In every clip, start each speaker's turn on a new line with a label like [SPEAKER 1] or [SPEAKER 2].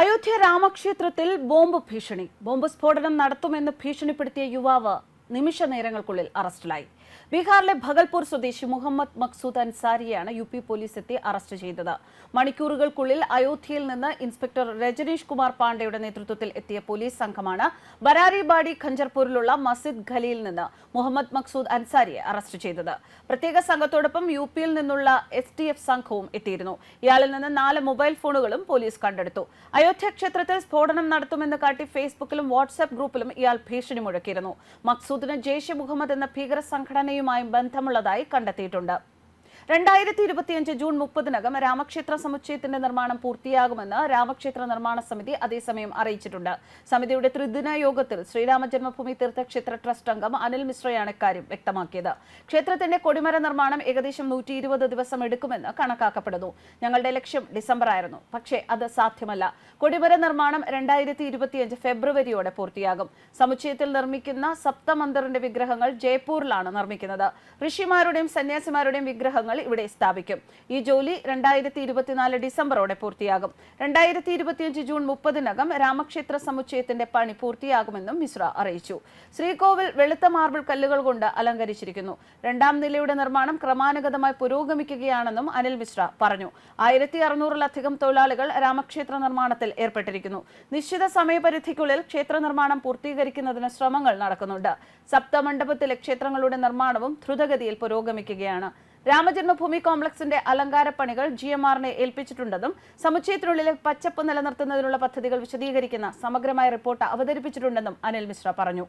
[SPEAKER 1] അയോധ്യ രാമക്ഷേത്രത്തിൽ ബോംബ് ഭീഷണി. ബോംബ് സ്ഫോടനം നടത്തുമെന്ന് ഭീഷണിപ്പെടുത്തിയ യുവാവ് നിമിഷ നേരങ്ങൾക്കുള്ളിൽ അറസ്റ്റിലായി. ബീഹാറിലെ ഭഗൽപൂർ സ്വദേശി മുഹമ്മദ് മക്സൂദ് അൻസാരിയെയാണ് യു പി പോലീസ് എത്തി അറസ്റ്റ് ചെയ്തത്. മണിക്കൂറുകൾക്കുള്ളിൽ അയോധ്യയിൽ നിന്ന് ഇൻസ്പെക്ടർ രജനീഷ് കുമാർ പാണ്ഡെയുടെ നേതൃത്വത്തിൽ എത്തിയ പോലീസ് സംഘമാണ് ബരാരിബാടി ഖഞ്ചർപൂരിലുള്ള മസിദ് ഖലിയിൽ നിന്ന് മുഹമ്മദ് മക്സൂദ് അൻസാരിയെ അറസ്റ്റ് ചെയ്തത്. പ്രത്യേക സംഘത്തോടൊപ്പം യു പിയിൽ നിന്നുള്ള എസ് ടി എഫ് സംഘവും എത്തിയിരുന്നു. ഇയാളിൽ നിന്ന് നാല് മൊബൈൽ ഫോണുകളും പോലീസ് കണ്ടെടുത്തു. അയോധ്യ ക്ഷേത്രത്തിൽ സ്ഫോടനം നടത്തുമെന്ന് കാട്ടി ഫേസ്ബുക്കിലും വാട്സ്ആപ്പ് ഗ്രൂപ്പിലും ഇയാൾ ഭീഷണി മുഴക്കിയിരുന്നു. മക്സൂദിന് ജെയ്ഷെ മുഹമ്മദ് എന്ന ഭീകര സംഘടനയുമായും ബന്ധമുള്ളതായി കണ്ടെത്തിയിട്ടുണ്ട് രണ്ടായിരത്തി ഇരുപത്തിയഞ്ച് ജൂൺ മുപ്പതിനകം രാമക്ഷേത്ര സമുച്ചയത്തിന്റെ നിർമ്മാണം പൂർത്തിയാകുമെന്ന് രാമക്ഷേത്ര നിർമ്മാണ സമിതി അതേസമയം അറിയിച്ചിട്ടുണ്ട്. സമിതിയുടെ ത്രിദിന യോഗത്തിൽ ശ്രീരാമ ജന്മഭൂമി തീർത്ഥക്ഷേത്ര ട്രസ്റ്റ് അംഗം അനിൽ മിശ്രയാണ് ഇക്കാര്യം വ്യക്തമാക്കിയത്. ക്ഷേത്രത്തിന്റെ കൊടിമര നിർമ്മാണം ഏകദേശം നൂറ്റി ഇരുപത് ദിവസം എടുക്കുമെന്ന് കണക്കാക്കപ്പെടുന്നു. ഞങ്ങളുടെ ലക്ഷ്യം ഡിസംബർ ആയിരുന്നു. പക്ഷേ അത് സാധ്യമല്ല. കൊടിമര നിർമ്മാണം രണ്ടായിരത്തി ഇരുപത്തിയഞ്ച് ഫെബ്രുവരിയോടെ പൂർത്തിയാകും. സമുച്ചയത്തിൽ നിർമ്മിക്കുന്ന സപ്തമന്ദറിന്റെ വിഗ്രഹങ്ങൾ ജയ്പൂരിലാണ് നിർമ്മിക്കുന്നത്. ഋഷിമാരുടെയും സന്യാസിമാരുടെയും വിഗ്രഹങ്ങൾ ഇവിടെ സ്ഥാപിക്കും. ഈ ജോലി രണ്ടായിരത്തി ഇരുപത്തിനാല് ഡിസംബറോടെ പൂർത്തിയാകും. രണ്ടായിരത്തി ഇരുപത്തിയഞ്ച് ജൂൺ മുപ്പതിനകം രാമക്ഷേത്ര സമുച്ചയത്തിന്റെ പണി പൂർത്തിയാകുമെന്നും മിശ്ര അറിയിച്ചു. ശ്രീകോവിൽ വെളുത്ത മാർബിൾ കല്ലുകൾ കൊണ്ട് അലങ്കരിച്ചിരിക്കുന്നു. രണ്ടാം നിലയുടെ നിർമ്മാണം ക്രമാനുഗതമായി പുരോഗമിക്കുകയാണെന്നും അനിൽ മിശ്ര പറഞ്ഞു. ആയിരത്തി അറുന്നൂറിലധികം തൊഴിലാളികൾ രാമക്ഷേത്ര നിർമ്മാണത്തിൽ ഏർപ്പെട്ടിരിക്കുന്നു. നിശ്ചിത സമയപരിധിക്കുള്ളിൽ ക്ഷേത്ര നിർമ്മാണം പൂർത്തീകരിക്കുന്നതിന് ശ്രമങ്ങൾ നടക്കുന്നുണ്ട്. സപ്തമണ്ഡപത്തിലെ ക്ഷേത്രങ്ങളുടെ നിർമ്മാണവും ദ്രുതഗതിയിൽ പുരോഗമിക്കുകയാണ്. രാമജന്മഭൂമി കോംപ്ലക്സിന്റെ അലങ്കാര പണികൾ ജി എം ആറിനെ ഏൽപ്പിച്ചിട്ടുണ്ടെന്നും സമുച്ചയത്തിനുള്ളിലെ പച്ചപ്പ് നിലനിർത്തുന്നതിനുള്ള പദ്ധതികൾ വിശദീകരിക്കുന്ന സമഗ്രമായ റിപ്പോർട്ട് അവതരിപ്പിച്ചിട്ടുണ്ടെന്നും അനിൽ മിശ്ര പറഞ്ഞു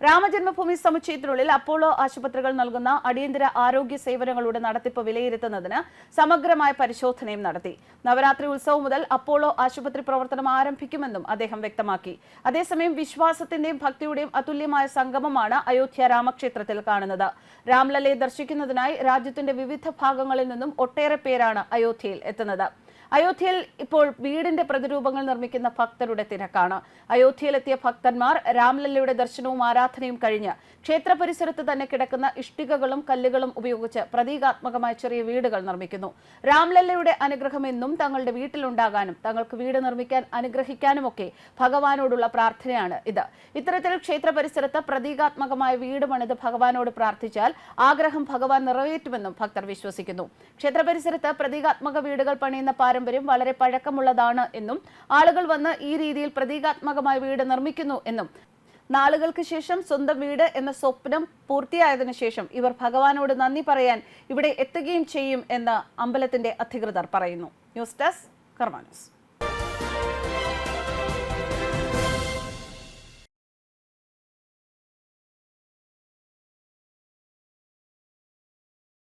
[SPEAKER 1] രാമജന്മഭൂമി സമുച്ചയത്തിനുള്ളിൽ അപ്പോളോ ആശുപത്രികൾ നൽകുന്ന അടിയന്തര ആരോഗ്യ സേവനങ്ങളുടെ നടത്തിപ്പ് വിലയിരുത്തുന്നതിന് സമഗ്രമായ പരിശോധനയും നടത്തി. നവരാത്രി ഉത്സവം മുതൽ അപ്പോളോ ആശുപത്രി പ്രവർത്തനം ആരംഭിക്കുമെന്നും അദ്ദേഹം വ്യക്തമാക്കി. അതേസമയം വിശ്വാസത്തിന്റെയും ഭക്തിയുടെയും അതുല്യമായ സംഗമമാണ് അയോധ്യ രാമക്ഷേത്രത്തിൽ കാണുന്നത്. രാംലലയെ ദർശിക്കുന്നതിനായി രാജ്യത്തിന്റെ വിവിധ ഭാഗങ്ങളിൽ നിന്നും ഒട്ടേറെ പേരാണ് അയോധ്യയിൽ എത്തുന്നത്. അയോധ്യയിൽ ഇപ്പോൾ വീടിന്റെ പ്രതിരൂപങ്ങൾ നിർമ്മിക്കുന്ന ഭക്തരുടെ തിരക്കാണ്. അയോധ്യയിലെത്തിയ ഭക്തന്മാർ രാംലല്ലയുടെ ദർശനവും ആരാധനയും കഴിഞ്ഞ് ക്ഷേത്ര പരിസരത്ത് തന്നെ കിടക്കുന്ന ഇഷ്ടികകളും കല്ലുകളും ഉപയോഗിച്ച് പ്രതീകാത്മകമായ ചെറിയ വീടുകൾ നിർമ്മിക്കുന്നു. രാംലല്ലയുടെ അനുഗ്രഹം എന്നും തങ്ങളുടെ വീട്ടിലുണ്ടാകാനും തങ്ങൾക്ക് വീട് നിർമ്മിക്കാൻ അനുഗ്രഹിക്കാനുമൊക്കെ ഭഗവാനോടുള്ള പ്രാർത്ഥനയാണ് ഇത്. ഇത്തരത്തിൽ ക്ഷേത്ര പരിസരത്ത് പ്രതീകാത്മകമായ വീട് പണിത് ഭഗവാനോട് പ്രാർത്ഥിച്ചാൽ ആഗ്രഹം ഭഗവാൻ നിറവേറ്റുമെന്നും ഭക്തർ വിശ്വസിക്കുന്നു. ക്ഷേത്ര പരിസരത്ത് പ്രതീകാത്മക വീടുകൾ പണിയുന്ന പാരമ്പര്യം വളരെ പഴക്കമുള്ളതാണ് എന്നും ആളുകൾ വന്ന് ഈ രീതിയിൽ പ്രതീകാത്മകമായ വീട് നിർമ്മിക്കുന്നു എന്നും. നാളുകൾക്ക് ശേഷം സ്വന്തം വീട് എന്ന സ്വപ്നം പൂർത്തിയായതിനു ശേഷം ഇവർ ഭഗവാനോട് നന്ദി പറയാൻ ഇവിടെ എത്തുകയും ചെയ്യും എന്ന് അമ്പലത്തിന്റെ അധികൃതർ പറയുന്നു. News desk കർമാനൂസ്